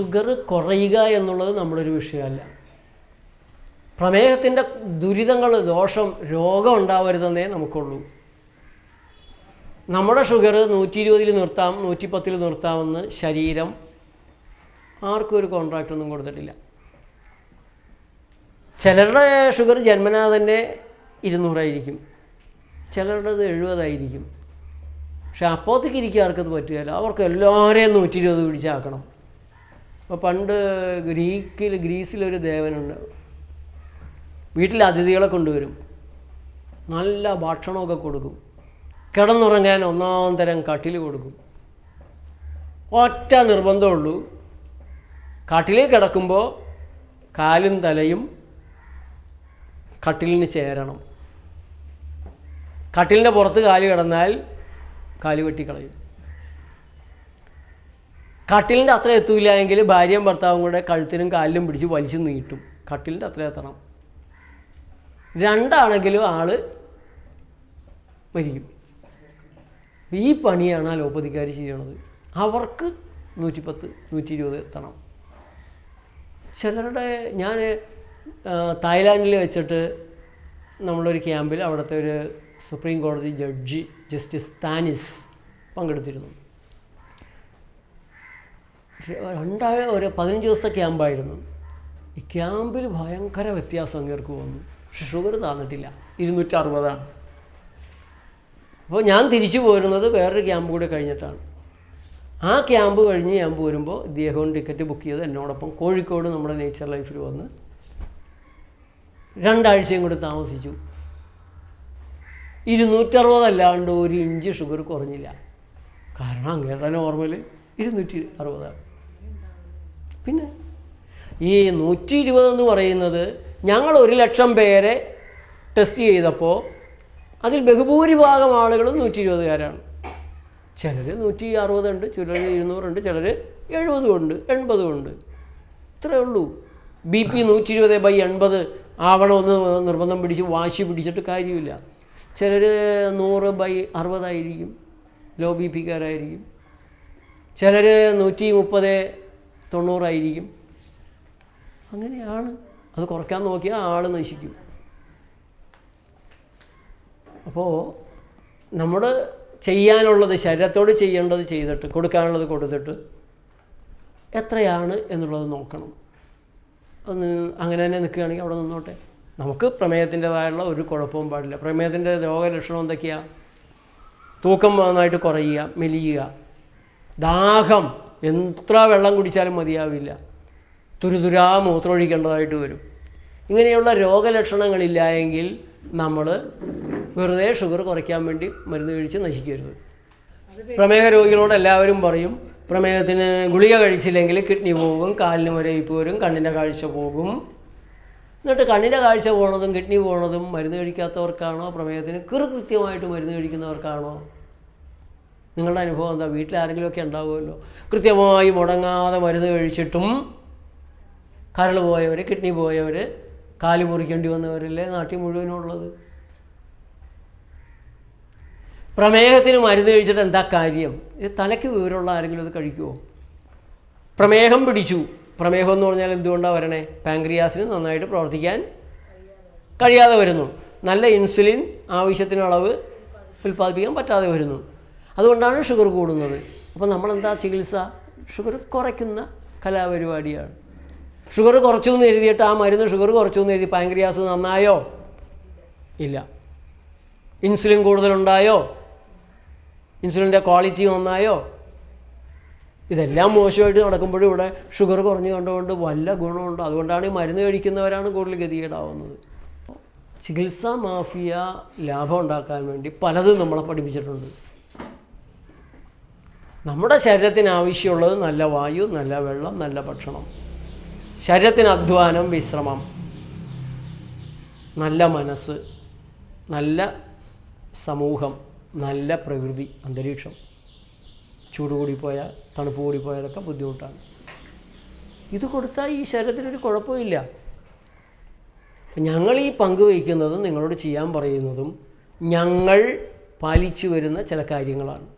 Sugar കുറയുക എന്നുള്ളത് നമ്മളൊരു വിഷയമല്ല. പ്രമേഹത്തിന്റെ ദുരിതങ്ങൾ ദോഷം രോഗം ഉണ്ടാവരുതെന്നേ നമുക്കുള്ളൂ. നമ്മുടെ ഷുഗർ നൂറ്റി ഇരുപതിൽ നിർത്താം നൂറ്റി പത്തിൽ നിർത്താമെന്ന് ശരീരം ആർക്കും ഒരു കോൺട്രാക്റ്റ് ഒന്നും കൊടുത്തിട്ടില്ല. ചിലരുടെ ഷുഗർ ജന്മനാ തന്നെ ഇരുന്നൂറായിരിക്കും ചിലരുടേത് എഴുപതായിരിക്കും. പക്ഷെ അപ്പോഴത്തേക്ക് ഇരിക്കുക ആർക്കത് പറ്റുകയില്ല. അവർക്ക് എല്ലാവരെയും നൂറ്റി ഇരുപത് പിടിച്ചാക്കണം. അപ്പോൾ പണ്ട് ഗ്രീക്കിൽ ഗ്രീസിലൊരു ദേവനുണ്ട്. വീട്ടിൽ അതിഥികളെ കൊണ്ടുവരും. നല്ല ഭക്ഷണമൊക്കെ കൊടുക്കും. കിടന്നുറങ്ങാൻ ഒന്നാം തരം കട്ടിൽ കൊടുക്കും. ഒറ്റ നിർബന്ധമുള്ളൂ. കട്ടിലിൽ കിടക്കുമ്പോൾ കാലും തലയും കട്ടിലിന് ചേരണം. കട്ടിലിന്റെ പുറത്ത് കാൽ കിടന്നാൽ കാൽ വെട്ടിക്കളയും. കട്ടിലിന്റെ അത്ര എത്തൂല എങ്കിൽ ഭാര്യയും ഭർത്താവും കൂടെ കഴുത്തിനും കാലിലും പിടിച്ച് വലിച്ചു നീട്ടും. കട്ടിലിന്റെ അത്ര എത്തണം. രണ്ടാണെങ്കിലും ആൾ മരിക്കും. ഈ പണിയാണ് അലോപ്പതിക്കാർ ചെയ്യണത്. അവർക്ക് നൂറ്റിപ്പത്ത് നൂറ്റി ഇരുപത് എത്തണം. ചിലരുടെ ഞാൻ തായ്ലാൻഡിൽ വെച്ചിട്ട് നമ്മളൊരു ക്യാമ്പിൽ അവിടുത്തെ ഒരു സുപ്രീം കോടതി ജഡ്ജി ജസ്റ്റിസ് താനിസ് പങ്കെടുത്തിരുന്നു. രണ്ടാഴ ഒരു പതിനഞ്ച് ദിവസത്തെ ക്യാമ്പായിരുന്നു. ഈ ക്യാമ്പിൽ ഭയങ്കര വ്യത്യാസം അങ്ങേർക്ക് വന്നു. പക്ഷെ ഷുഗർ താന്നിട്ടില്ല. ഇരുന്നൂറ്ററുപതാണ്. അപ്പോൾ ഞാൻ തിരിച്ചു പോരുന്നത് വേറൊരു ക്യാമ്പ് കൂടെ കഴിഞ്ഞിട്ടാണ്. ആ ക്യാമ്പ് കഴിഞ്ഞ് ഞാൻ പോരുമ്പോൾ ഇദ്ദേഹവും ടിക്കറ്റ് ബുക്ക് ചെയ്ത് എന്നോടൊപ്പം കോഴിക്കോട് നമ്മുടെ നേച്ചർ ലൈഫിൽ വന്ന് രണ്ടാഴ്ചയും കൂടെ താമസിച്ചു. ഇരുന്നൂറ്ററുപതല്ലാണ്ട് ഒരു ഇഞ്ച് ഷുഗർ കുറഞ്ഞില്ല. കാരണം അങ്ങേരുടെ നോർമൽ ഇരുന്നൂറ്റി അറുപതാണ്. പിന്നെ? ഈ നൂറ്റി ഇരുപതെന്ന് പറയുന്നത് ഞങ്ങൾ ഒരു ലക്ഷം പേരെ ടെസ്റ്റ് ചെയ്തപ്പോൾ അതിൽ ബഹുഭൂരിഭാഗം ആളുകളും നൂറ്റി ഇരുപതുകാരാണ് ചിലർ നൂറ്റി അറുപതുണ്ട് ചിലർ ഇരുന്നൂറുണ്ട് ചിലർ എഴുപതും ഉണ്ട് എൺപതും ഉണ്ട് ഇത്രയേ ഉള്ളൂ. ബി പി നൂറ്റി ഇരുപത് ബൈ എൺപത് ആവണമെന്ന് നിർബന്ധം പിടിച്ച് വാശി പിടിച്ചിട്ട് കാര്യമില്ല. ചിലർ നൂറ് ബൈ അറുപതായിരിക്കും ലോ ബി പിക്കാരായിരിക്കും ചിലർ നൂറ്റി മുപ്പത് തൊണ്ണൂറായിരിക്കും. അങ്ങനെയാണ്. അത് കുറയ്ക്കാൻ നോക്കിയാൽ ആൾ നശിക്കും. അപ്പോൾ നമ്മൾ ചെയ്യാനുള്ളത് ശരീരത്തോട് ചെയ്യേണ്ടത് ചെയ്തിട്ട് കൊടുക്കാനുള്ളത് കൊടുത്തിട്ട് എത്രയാണ് എന്നുള്ളത് നോക്കണം. അത് അങ്ങനെ തന്നെ നിൽക്കുകയാണെങ്കിൽ അവിടെ നിന്നോട്ടെ. നമുക്ക് പ്രമേയത്തിന്റെതായുള്ള ഒരു കുഴപ്പവും പാടില്ല. പ്രമേയത്തിന്റെ രോഗലക്ഷണം എന്തൊക്കെയാണ് തൂക്കം നന്നായിട്ട് കുറയുക മെലിയുക ദാഹം എത്ര വെള്ളം കുടിച്ചാലും മതിയാവില്ല. തുരുതുരാ മൂത്രമൊഴിക്കേണ്ടതായിട്ട് വരും. ഇങ്ങനെയുള്ള രോഗലക്ഷണങ്ങളില്ല എങ്കിൽ നമ്മൾ വെറുതെ ഷുഗർ കുറയ്ക്കാൻ വേണ്ടി മരുന്ന് കഴിച്ച് നശിക്കരുത്. പ്രമേഹ രോഗികളോട് എല്ലാവരും പറയും പ്രമേഹത്തിന് ഗുളിക കഴിച്ചില്ലെങ്കിൽ കിഡ്നി പോകും കാലിന് മരവിപ്പ് വരും കണ്ണിന്റെ കാഴ്ച പോകും. എന്നിട്ട് കണ്ണിന്റെ കാഴ്ച പോണതും കിഡ്നി പോണതും മരുന്ന് കഴിക്കാത്തവർക്കാണോ? പ്രമേഹത്തിന് കൃത്യമായിട്ട് മരുന്ന് കഴിക്കുന്നവർക്കാണോ? നിങ്ങളുടെ അനുഭവം എന്താ? വീട്ടിൽ ആരെങ്കിലുമൊക്കെ ഉണ്ടാവുമല്ലോ? കൃത്യമായി മുടങ്ങാതെ മരുന്ന് കഴിച്ചിട്ടും കരൾ പോയവർ കിഡ്നി പോയവർ കാൽ മുറിക്കേണ്ടി വന്നവരല്ലേ നാട്ടിൽ മുഴുവനുള്ളത്? പ്രമേഹത്തിന് മരുന്ന് കഴിച്ചിട്ട് എന്താ കാര്യം? ഇത് തലയ്ക്ക് വിവരമുള്ള ആരെങ്കിലും അത് കഴിക്കുമോ പ്രമേഹം പിടിച്ചു. പ്രമേഹം എന്ന് പറഞ്ഞാൽ എന്തുകൊണ്ടാണ് വരണേ? പാങ്ക്രിയാസിന് നന്നായിട്ട് പ്രവർത്തിക്കാൻ കഴിയാതെ വരുന്നു. നല്ല ഇൻസുലിൻ ആവശ്യത്തിന് അളവ് ഉൽപ്പാദിപ്പിക്കാൻ പറ്റാതെ വരുന്നു. അതുകൊണ്ടാണ് ഷുഗർ കൂടുന്നത്. അപ്പോൾ നമ്മളെന്താ ചികിത്സ? ഷുഗർ കുറയ്ക്കുന്ന കലാപരിപാടിയാണ്. ഷുഗർ കുറച്ചു എന്ന് എഴുതിയിട്ട് ആ മരുന്ന് ഷുഗർ കുറച്ചു എന്ന് എഴുതി പാങ്ക്രിയാസ് നന്നായോ? ഇല്ല. ഇൻസുലിൻ കൂടുതലുണ്ടായോ? ഇൻസുലിന്റെ ക്വാളിറ്റി നന്നായോ? ഇതെല്ലാം മോശമായിട്ട് നടക്കുമ്പോഴും ഇവിടെ ഷുഗർ കുറഞ്ഞു കണ്ടുകൊണ്ട് വല്ല ഗുണമുണ്ടോ. അതുകൊണ്ടാണ് ഈ മരുന്ന് കഴിക്കുന്നവരാണ് കൂടുതൽ ഗതികേടാവുന്നത്. ചികിത്സാ മാഫിയ ലാഭം ഉണ്ടാക്കാൻ വേണ്ടി പലതും നമ്മളെ പഠിപ്പിച്ചിട്ടുണ്ട്. നമ്മുടെ ശരീരത്തിന് ആവശ്യമുള്ളത് നല്ല വായു നല്ല വെള്ളം നല്ല ഭക്ഷണം. ശരീരത്തിന് അധ്വാനം വിശ്രമം. നല്ല മനസ്സ് നല്ല സമൂഹം നല്ല പ്രകൃതി അന്തരീക്ഷം. ചൂട് കൂടിപ്പോയാൽ തണുപ്പ് കൂടിപ്പോയാലൊക്കെ ബുദ്ധിമുട്ടാണ്. ഇത് കൊടുത്താൽ ഈ ശരീരത്തിനൊരു കുഴപ്പമില്ല. ഞങ്ങൾ ഈ പങ്കുവയ്ക്കുന്നതും നിങ്ങളോട് ചെയ്യാൻ പറയുന്നതും ഞങ്ങൾ പാലിച്ചു വരുന്ന ചില കാര്യങ്ങളാണ്.